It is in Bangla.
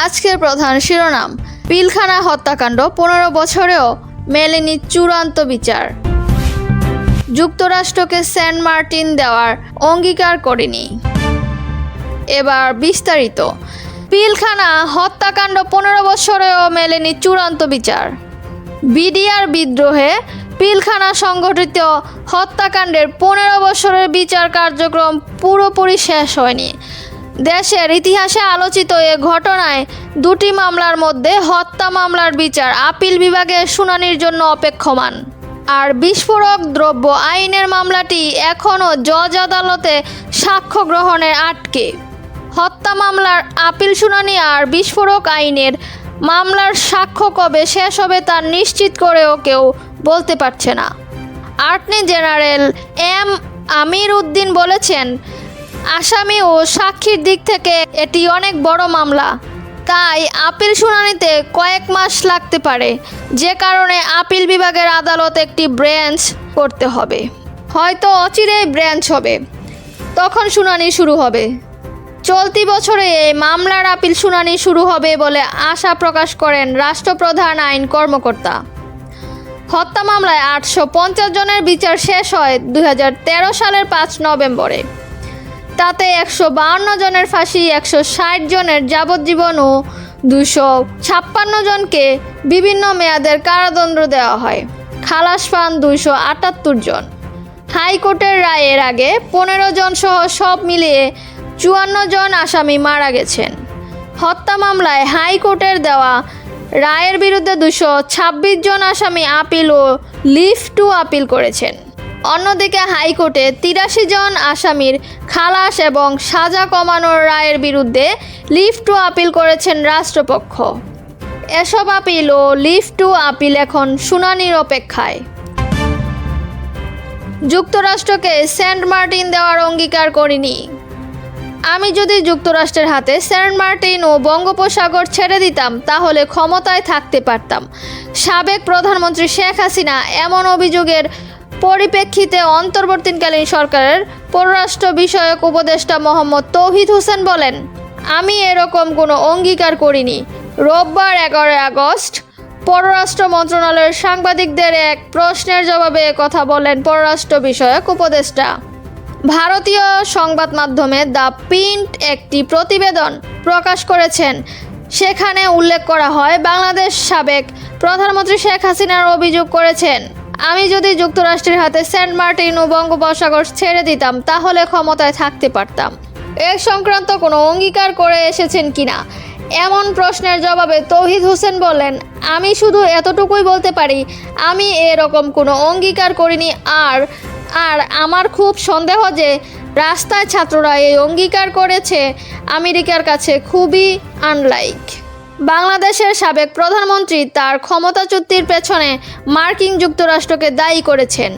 আজকের প্রধান শিরোনাম, পিলখানা হত্যাকাণ্ড, পনেরো বছরেও মেলেনি চূড়ান্ত বিচার। যুক্তরাষ্ট্রকে সেন্ট মার্টিন দেওয়ার অঙ্গীকার করেনি। এবার বিস্তারিত, পিলখানা হত্যাকাণ্ড, পনেরো বছরেও মেলেনি চূড়ান্ত বিচার। বিডিআর বিদ্রোহে পিলখানা সংগঠিত হত্যাকাণ্ডের পনেরো বছরের বিচার কার্যক্রম পুরোপুরি শেষ হয়নি। দেশের ইতিহাসে আলোচিত এ ঘটনায় দুটি মামলার মধ্যে হত্যা মামলার বিচার আপিল বিভাগের শুনানির জন্য অপেক্ষমান। আর বিস্ফোরক দ্রব্য আইনের মামলাটি এখনও জজ আদালতে সাক্ষ্য গ্রহণের আটকে। হত্যা মামলার আপিল শুনানি আর বিস্ফোরক আইনের মামলার সাক্ষ্য কবে শেষ হবে তা নিশ্চিত করেও কেউ বলতে পারছে না। আর্টনি জেনারেল এম আমির উদ্দিন বলেছেন আসামি ও সাক্ষীর দিক থেকে এটি অনেক বড় মামলা। তাই আপিল শুনানিতে কয়েক মাস লাগতে পারে। যে কারণে আপিল বিভাগের আদালত একটি ব্রেঞ্চ করতে হবে। হয়তো অচিরেই ব্রেঞ্চ হবে। তখন শুনানি শুরু হবে। চলতি বছরে এই মামলার আপিল শুনানি শুরু হবে বলে আশা প্রকাশ করেন রাষ্ট্রপ্রধান আইন কর্মকর্তা। হত্যা মামলায় আটশো পঞ্চাশ জনের বিচার শেষ হয় দুই হাজার তেরো সালের পাঁচ নভেম্বরে। তাতে একশো বাহান্ন জনের ফাঁসি, একশো ষাট জনের যাবজ্জীবন ও দুশো ছাপ্পান্ন জনকে বিভিন্ন মেয়াদের কারাদণ্ড দেওয়া হয়। খালাস পান দুইশো আটাত্তর জন। হাইকোর্টের রায়ের আগে পনেরো জন সহ সব মিলিয়ে চুয়ান্ন জন আসামি মারা গেছেন। হত্যা মামলায় হাইকোর্টের দেওয়া রায়ের বিরুদ্ধে দুশো ছাব্বিশ জন আসামি আপিল ও লিভ টু আপিল করেছেন। অন্যদিকে হাইকোর্টে তিরাশি জন আসামির খালাস এবং সাজা কমানোর রায়ের বিরুদ্ধে লিভ টু আপিল করেছেন রাষ্ট্রপক্ষ। এসব আপিল ও লিভ টু আপিল এখন শুনানির অপেক্ষায়। যুক্তরাষ্ট্রকে সেন্ট মার্টিন দেওয়ার অঙ্গীকার করিনি। আমি যদি যুক্তরাষ্ট্রের হাতে সেন্ট মার্টিন ও বঙ্গোপসাগর ছেড়ে দিতাম, তাহলে ক্ষমতায় থাকতে পারতাম। সাবেক প্রধানমন্ত্রী শেখ হাসিনা এমন অভিযোগের পরিপ্রেক্ষিতে অন্তর্বর্তীকালীন সরকারের পররাষ্ট্র বিষয়ক উপদেষ্টা মোহাম্মদ তৌহিদ হোসেন বলেন, আমি এরকম কোনো অঙ্গীকার করিনি। রোববার এগারোই আগস্ট পররাষ্ট্র মন্ত্রণালয়ের সাংবাদিকদের এক প্রশ্নের জবাবে কথা বলেন পররাষ্ট্র বিষয়ক উপদেষ্টা। ভারতীয় সংবাদ মাধ্যমে দ্য প্রিন্ট একটি প্রতিবেদন প্রকাশ করেছেন। সেখানে উল্লেখ করা হয়, বাংলাদেশ সাবেক প্রধানমন্ত্রী শেখ হাসিনার অভিযোগ করেছেন আমি যদি যুক্তরাষ্ট্রের হাতে সেন্ট মার্টিন ও বঙ্গোপসাগর ছেড়ে দিতাম, তাহলে ক্ষমতায় থাকতে পারতাম। এ সংক্রান্ত কোনো অঙ্গীকার করে এসেছেন কিনা এমন প্রশ্নের জবাবে তৌহিদ হোসেন বললেন, আমি শুধু এতটুকুই বলতে পারি, আমি এরকম কোনো অঙ্গীকার করিনি। আর আর আমার খুব সন্দেহ যে রাস্তায় ছাত্ররা এই অঙ্গীকার করেছে আমেরিকার কাছে খুবই আনলাইক বাংলাদেশের সাবেক প্রধানমন্ত্রী তার ক্ষমতাচ্যুতির পেছনে মার্কিন যুক্তরাষ্ট্রকে দায়ী করেছেন।